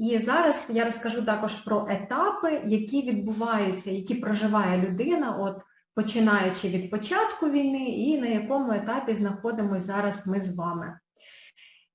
І зараз я розкажу також про етапи, які відбуваються, які проживає людина, от починаючи від початку війни і на якому етапі знаходимося зараз ми з вами.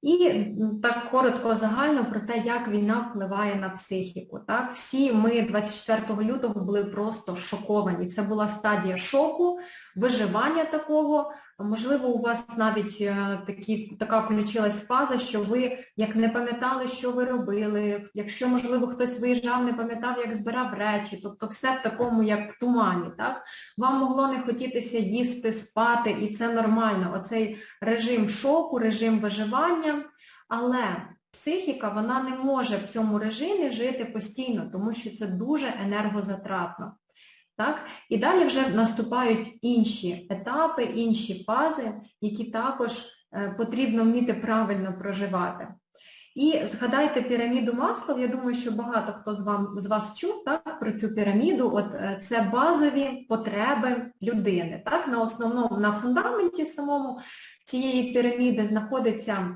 І так коротко загально про те, як війна впливає на психіку. Так? Всі ми 24 лютого були просто шоковані. Це була стадія шоку, виживання такого. Можливо, у вас навіть е, такі, така включилась фаза, що ви як не пам'ятали, що ви робили, якщо, можливо, хтось виїжджав, не пам'ятав, як збирав речі, тобто все в такому, як в тумані. Так? Вам могло не хотітися їсти, спати, і це нормально. Оцей режим шоку, режим виживання, але психіка вона не може в цьому режимі жити постійно, тому що це дуже енергозатратно. Так? І далі вже наступають інші етапи, інші фази, які також е, потрібно вміти правильно проживати. І згадайте піраміду Маслов, я думаю, що багато хто з, вам, з вас чув так, про цю піраміду. От е, Це базові потреби людини. Так? На основному, на фундаменті самому цієї піраміди знаходяться е,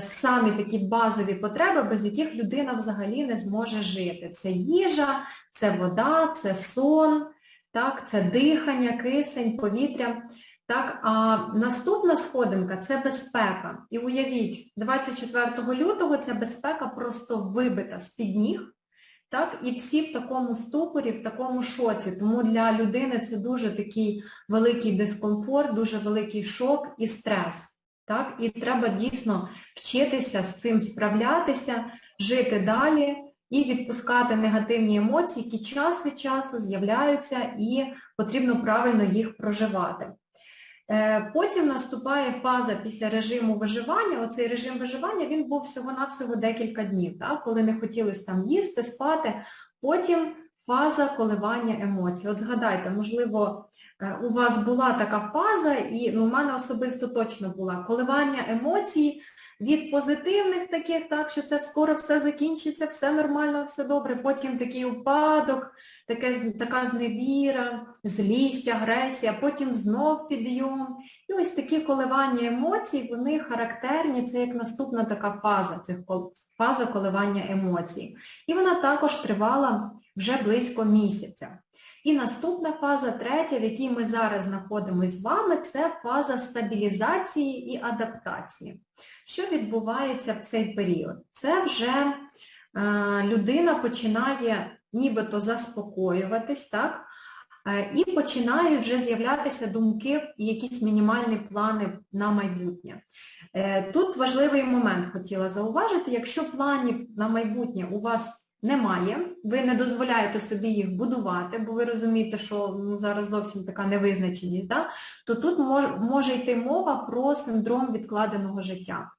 самі такі базові потреби, без яких людина взагалі не зможе жити. Це їжа, це вода, це сон, так, це дихання, кисень, повітря. Так, А наступна сходинка це безпека. І уявіть, 24 лютого ця безпека просто вибита з-під ніг. Так, І всі в такому ступорі, в такому шоці. Тому для людини це дуже такий великий дискомфорт, дуже великий шок і стрес. Так? І треба дійсно вчитися з цим справлятися, жити далі і відпускати негативні емоції, які час від часу з'являються і потрібно правильно їх проживати. Е, потім наступає фаза після режиму виживання. Оцей режим виживання він був всього-навсього декілька днів, так, коли не хотілося там їсти, спати. Потім фаза коливання емоцій. От згадайте, можливо, е, у вас була така фаза, і ну, у мене особисто точно була коливання емоцій від позитивних таких, так, що це скоро все закінчиться, все нормально, все добре, потім такий упадок, таке, така зневіра, злість, агресія, потім знов підйом. І ось такі коливання емоцій, вони характерні, це як наступна така фаза, це фаза коливання емоцій. І вона також тривала вже близько місяця. І наступна фаза, третя, в якій ми зараз знаходимося з вами, це фаза стабілізації і адаптації. Що відбувається в цей період? Це вже е, людина починає нібито заспокоюватись, так? Е, і починають вже з'являтися думки і якісь мінімальні плани на майбутнє. Е, тут важливий момент хотіла зауважити, якщо планів на майбутнє у вас немає, ви не дозволяєте собі їх будувати, бо ви розумієте, що ну, зараз зовсім така невизначеність, да? то тут мож, може йти мова про синдром відкладеного життя.